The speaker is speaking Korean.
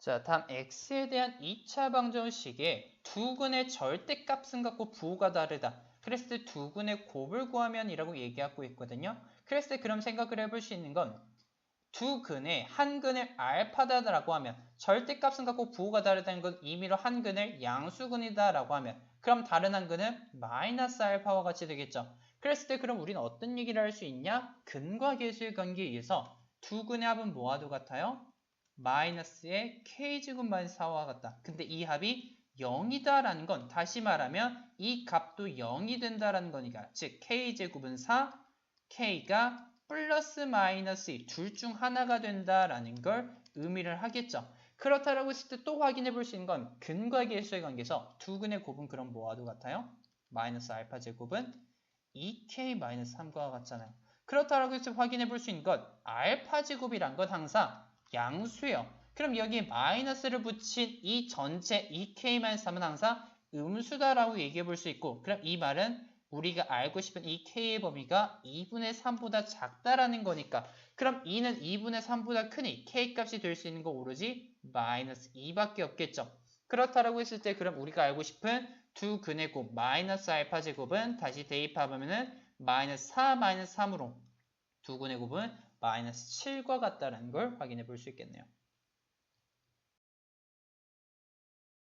자, 다음 x에 대한 2차 방정식에 두 근의 절대값은 같고 부호가 다르다. 그랬을 때 두 근의 곱을 구하면 이라고 얘기하고 있거든요. 그랬을 때 그럼 생각을 해볼 수 있는 건 두 근의 한 근을 알파다라고 하면 절대값은 같고 부호가 다르다는 건 임의로 한 근을 양수근이다라고 하면 그럼 다른 한 근은 마이너스 알파와 같이 되겠죠. 그랬을 때 그럼 우리는 어떤 얘기를 할 수 있냐? 근과 계수의 관계에 의해서 두 근의 합은 뭐와도 같아요? 마이너스의 k제곱 마이너스 4와 같다. 근데 이 합이 0이다라는 건 다시 말하면 이 값도 0이 된다라는 거니까 즉 k제곱은 4, k가 플러스 마이너스 둘중 하나가 된다라는 걸 의미를 하겠죠. 그렇다라고 했을 때 또 확인해 볼 수 있는 건 근과 계수의 관계에서 두 근의 곱은 그럼 뭐와도 같아요? 마이너스 알파 제곱은 2k 마이너스 3과 같잖아요. 그렇다라고 해서 확인해 볼 수 있는 것 알파 제곱이란 건 항상 양수예요. 그럼 여기에 마이너스를 붙인 이 전체 2k-3은 항상 음수다라고 얘기해 볼 수 있고 그럼 이 말은 우리가 알고 싶은 이 k의 범위가 2분의 3보다 작다라는 거니까 그럼 2는 2분의 3보다 크니 k 값이 될 수 있는 거 오로지 마이너스 2밖에 없겠죠. 그렇다라고 했을 때 그럼 우리가 알고 싶은 두 근의 곱 마이너스 알파 제곱은 다시 대입하면 은 마이너스 4 마이너스 3으로 두 근의 곱은 마이너스 7과 같다는 걸 확인해 볼 수 있겠네요.